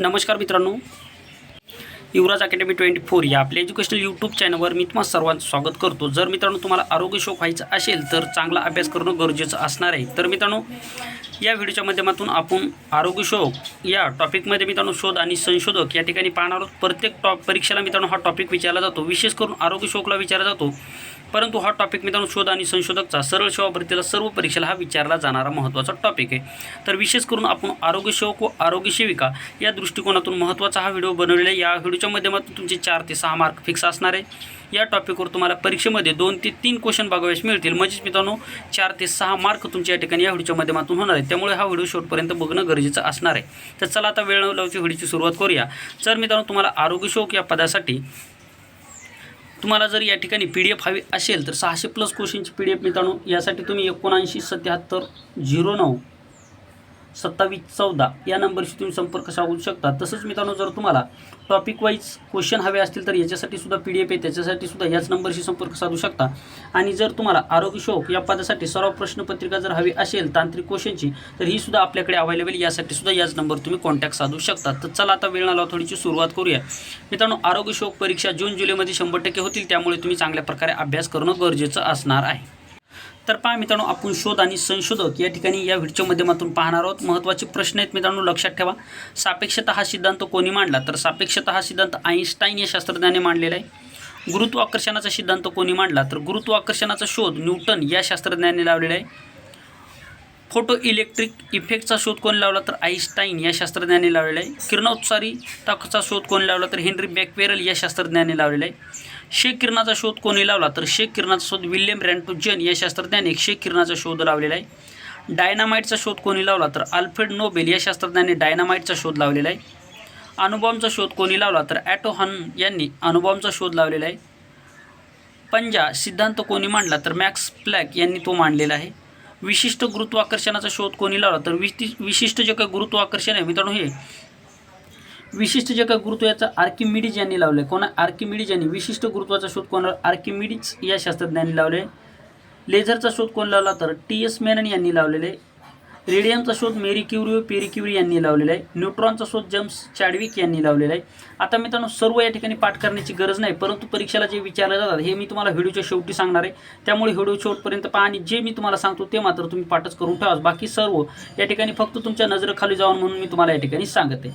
नमस्कार मित्रांनो. युवराज academy twenty four या आपल्या एज्युकेशनल यूट्यूब चॅनलवर मी तुम्हाला सर्वांचं स्वागत करतो. जर मित्रांनो तुम्हाला आरोग्य शोक व्हायचं असेल तर चांगला अभ्यास करणं गरजेचं असणार आहे. तर मित्रांनो या व्हिडिओच्या माध्यमातून आपण आरोग्यशोक या टॉपिकमध्ये मित्रांनो शोध आणि संशोधक या ठिकाणी पाहणार आहोत. प्रत्येक टॉप परीक्षेला मित्रांनो हा टॉपिक विचारला जातो. विशेष करून आरोग्य शोकला विचारला जातो. परंतु हा टॉपिक मित्रांनो शोध आणि संशोधकचा सरळ सेवा भरतीला सर्व परीक्षेला हा विचारला जाणारा महत्त्वाचा टॉपिक आहे. तर विशेष करून आपण आरोग्यसेवक व आरोग्य सेविका या दृष्टिकोनातून महत्त्वाचा हा व्हिडिओ बनवलेला आहे. या व्हिडिओच्या माध्यमातून तुमचे चार ते सहा मार्क फिक्स असणार आहे. या टॉपिकवर तुम्हाला परीक्षेमध्ये दोन ते तीन क्वेश्चन बघावेस मिळतील. म्हणजेच मित्रांनो चार ते सहा मार्क तुमच्या या ठिकाणी या व्हिडिओच्या माध्यमातून होणार आहे त्यामुळे हा व्हिडिओ शेवटपर्यंत बघणं गरजेचं असणार आहे. तर चला आता वेळ न लावची व्हिडिओची सुरुवात करूया. जर मित्रांनो तुम्हाला आरोग्यशोक या पदासाठी तुम्हाला जर या ठिकाणी पी डी एफ हवी असेल तर सहाशे प्लस क्वेश्चनची पी डी एफ मित्रांनो यासाठी तुम्ही एकोणऐंशी सत्याहत्तर झिरो नऊ सत्तावीस चौदा या नंबरशी तुम्ही संपर्क साधू शकता. तसंच मित्रांनो जर तुम्हाला टॉपिक वाईज क्वेश्चन हवे असतील तर याच्यासाठी सुद्धा पी डी एफ आहे. त्याच्यासाठी सुद्धा याच नंबरशी संपर्क साधू शकता. आणि जर तुम्हाला आरोग्य शोक या पदासाठी सर्व प्रश्नपत्रिका जर हवी असेल तांत्रिक क्वेश्चनची तर ही सुद्धा आपल्याकडे अवेलेबल यासाठी सुद्धा याच नंबर तुम्ही कॉन्टॅक्ट साधू शकता. तर चला आता वेळ नाला थोडीशी सुरुवात करूया. मित्रांनो आरोग्य शोक परीक्षा जून जुलैमध्ये शंभर टक्के होतील. त्यामुळे तुम्ही चांगल्या प्रकारे अभ्यास करणं गरजेचं असणार आहे. तर पहा मित्रांनो आपण शोध आणि संशोधक या ठिकाणी या व्हिडिओच्या माध्यमातून पाहणार आहोत. महत्त्वाचे प्रश्न आहेत मित्रांनो लक्षात ठेवा. सापेक्षता हा सिद्धांत कोणी मांडला? तर सापेक्षता हा सिद्धांत आईन्स्टाईन या शास्त्रज्ञाने मांडलेला आहे. गुरुत्वाकर्षणाचा सिद्धांत कोणी मांडला? तर गुरुत्वाकर्षणाचा शोध न्यूटन या शास्त्रज्ञाने लावलेला आहे. फोटो इलेक्ट्रिक इफेक्टचा शोध कोण लावला? तर आईन्स्टाईन या शास्त्रज्ञाने लावलेला आहे. किरणोत्सारी टाकाचा शोध कोण लावला? तर हेनरी बॅकवेरल या शास्त्रज्ञाने लावलेला आहे. शेक किरणाचा शोध कोणी लावला? तर शेक किरणाचा शोध विल्यम रॅन्टोजन या शास्त्रज्ञाने शेक किरणाचा शोध लावलेला आहे. डायनामाईटचा शोध कोणी लावला? तर अल्फ्रेड नोबेल या शास्त्रज्ञाने डायनामाईटचा शोध लावलेला आहे. अणुबॉम्बचा शोध कोणी लावला? तर ॲटोहन यांनी अणुबॉम्बचा शोध लावलेला आहे. पंजा सिद्धांत कोणी मांडला? तर मॅक्स प्लॅक यांनी तो मांडलेला आहे. विशिष्ट गुरुत्वाकर्षणाचा शोध कोणी लावला? तर विशि विशिष्ट जे काही गुरुत्वाकर्षण आहे. मित्रांनो हे विशिष्ट जे काय गुरुत्व याचा आर्किमिडीज यांनी आहे कोणा आर्किमिडीज यांनी? विशिष्ट गुरुत्वाचा शोध कोणा आर्किमिडीज या शास्त्रज्ञांनी लावले लेझरचा शोध कोण लावला तर? टी. एस. मेनन यांनी लावलेले रेडियमचा शोध मेरी क्युरी व पेरी क्युरी यांनी लावलेला आहे. न्यूट्रॉनचा शोध जेम्स चॅडविक यांनी लावलेला आहे. आता मित्रांनो सर्व या ठिकाणी पाठ करण्याची गरज नाही परंतु परीक्षेला जे विचारले जातात हे मी तुम्हाला व्हिडिओच्या शेवटी सांगणार आहे. त्यामुळे व्हिडिओ शेवटपर्यंत पहा आणि जे मी तुम्हाला सांगतो ते मात्र तुम्ही पाठच करून ठेवा. बाकी सर्व या ठिकाणी फक्त तुमच्या नजरेखाली जाऊन म्हणून मी तुम्हाला या ठिकाणी सांगते.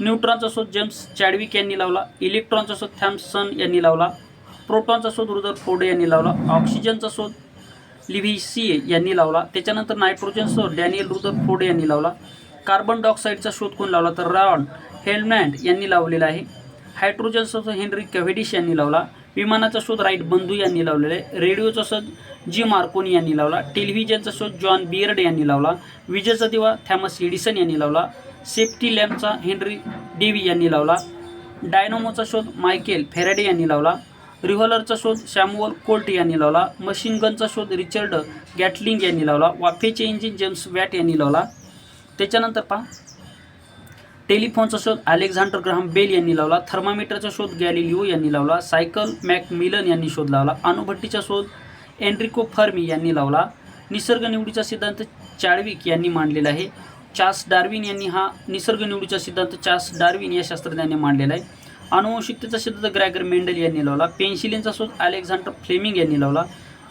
न्यूट्रॉनचा शोध जेम्स चॅडविक यांनी लावला इलेक्ट्रॉनचा शोध थॅम्सन यांनी लावला प्रोटॉनचा शोध रुदर फोडे यांनी लावला ऑक्सिजनचा शोध लिव्हिसी यांनी लावला त्याच्यानंतर नायट्रोजन शोध डॅनियल रुदर फोडे यांनी लावला कार्बन डायऑक्साईडचा शोध कोण लावला तर रॉन हेल्मॅन्ड यांनी लावलेला आहे हायड्रोजन शोध हेनरी कव्हेडिश यांनी लावला विमानाचा शोध राईट बंधू यांनी लावलेला आहे रेडिओचा शोध जी मार्कोनी यांनी लावला टेलिव्हिजनचा शोध जॉन बियर्ड यांनी लावला विजेचा दिवा थॅमस एडिसन यांनी लावला सेफ्टी लॅम्पचा हेनरी डेवी यांनी लावला. डायनोमोचा शोध मायकेल फेराडे यांनी लावला. रिव्हॉलरचा शोध सॅम्युअल कोल्ट यांनी लावला. मशीन गनचा शोध रिचर्ड गॅटलिंग यांनी लावला. वाफेचे इंजिन जेम्स वॅट यांनी लावला. त्याच्यानंतर पहा. टेलिफोनचा शोध अलेक्झांडर ग्राहम बेल यांनी लावला. थर्मामीटरचा शोध गॅलिलिओ यांनी लावला. सायकल मॅक मिलन यांनी शोध लावला. अणुभट्टीचा शोध एन्ड्रिको फर्मी यांनी लावला. निसर्ग निवडीचा सिद्धांत चाळविक यांनी मांडलेला आहे. चार्ल्स डार्विन यांनी हा निसर्ग निवडीचा सिद्धांत चार्ल्स डार्विन या शास्त्रज्ञाने मांडलेला आहे. अनुवंशिकतेचा सिद्धांत ग्रॅगर मेंडल यांनी लावला. पेन्सिलिनचा शोध अलेक्झांडर फ्लेमिंग यांनी लावला.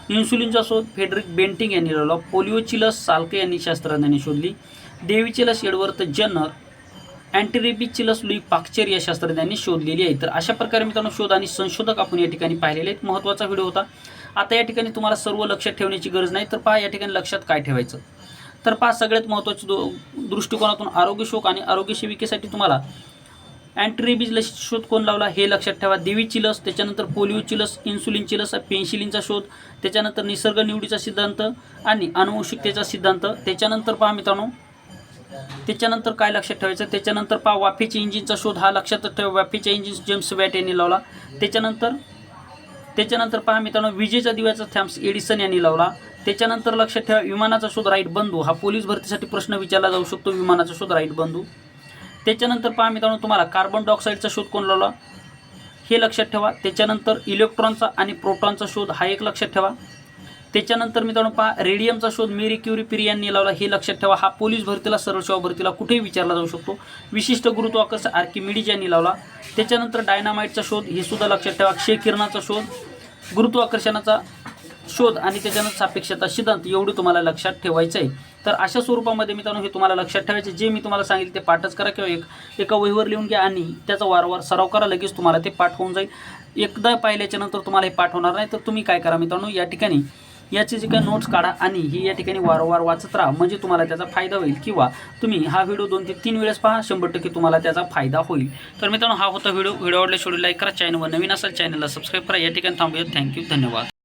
इन्सुलिनचा शोध फेडरिक बेंटिंग यांनी लावला. पोलिओची लस सालके यांनी शास्त्रज्ञांनी शोधली. देवीची लस एडवर्थ जनर अँटीरेबिसची लस लुई पाक्चर या शास्त्रज्ञांनी शोधलेली आहे. तर अशा प्रकारे मित्रांनो शोध आणि संशोधक आपण या ठिकाणी पाहिलेले आहेत. महत्त्वाचा व्हिडिओ होता. आता या ठिकाणी तुम्हाला सर्व लक्षात ठेवण्याची गरज नाही. तर पहा या ठिकाणी लक्षात काय ठेवायचं? तर पाच सगळ्यात महत्त्वाची दो दृष्टिकोनातून आरोग्य शोक आणि आरोग्य सेविकेसाठी तुम्हाला अँटीरेबीज लस शोध कोण लावला हे लक्षात ठेवा. देवीची लस त्याच्यानंतर पोलिओची लस इन्सुलिनची लस पेन्सिलिनचा शोध त्याच्यानंतर निसर्ग निवडीचा सिद्धांत आणि अनुवंशिकतेचा सिद्धांत. त्याच्यानंतर पहा मित्रांनो त्याच्यानंतर काय लक्षात ठेवायचं? त्याच्यानंतर पहा वाफेच्या इंजिनचा शोध हा लक्षात ठेवा. वाफेच्या इंजिन जेम्स वॅट यांनी लावला. त्याच्यानंतर त्याच्यानंतर पहा मित्रांनो विजेच्या दिव्याचा थॅम्स एडिसन यांनी लावला. त्याच्यानंतर लक्षात ठेवा विमानाचा शोध राईट बंधू. हा पोलीस भरतीसाठी प्रश्न विचारला जाऊ शकतो विमानाचा शोध राईट बंधू. त्याच्यानंतर पहा मित्रांनो तुम्हाला कार्बन डायऑक्साईडचा शोध कोण लावला? हे लक्षात ठेवा. त्याच्यानंतर इलेक्ट्रॉनचा आणि प्रोटॉनचा शोध हा एक लक्षात ठेवा. त्याच्यानंतर मित्रांनो पहा रेडियमचा शोध मेरी क्युरी पिरियांनी लावला. हे लक्षात ठेवा. हा पोलीस भरतीला सरळ सेवा भरतीला कुठेही विचारला जाऊ शकतो. विशिष्ट गुरुत्वाकर्षण आर्किमिडीज यांनी लावला. त्याच्यानंतर डायनामाइटचा शोध हे सुद्धा लक्षात ठेवा. क्षय किरणाचा शोध गुरुत्वाकर्षणाचा शोध आणि त्याच्यानंतर सापेक्षता सिद्धांत एवढी तुम्हाला लक्षात ठेवायचं आहे तर अशा स्वरूपामध्ये मित्रांनो हे तुम्हाला लक्षात ठेवायचे जे मी तुम्हाला सांगितले ते पाठच करा किंवा एक एका वहीवर लिहून घ्या आणि त्याचा वारंवार सराव करा लगेच तुम्हाला ते पाठ होऊन जाईल. एकदा पाहिल्याच्या नंतर तुम्हाला हे पाठ होणार नाही तर तुम्ही काय करा मित्रांनो या ठिकाणी याचे जे काही नोट्स काढा आणि ही या ठिकाणी वारंवार वाचत राहा. म्हणजे तुम्हाला त्याचा फायदा होईल किंवा तुम्ही हा व्हिडिओ दोन ते तीन वेळेस पहा शंभर टक्के तुम्हाला त्याचा फायदा होईल. तर मित्रांनो हा होता व्हिडिओ. व्हिडिओ आवडल्यास शेवटी लाईक करा. चॅनलवर नवीन असेल चॅनलला सबस्क्राईब करा. या ठिकाणी थांबूया. थँक्यू धन्यवाद.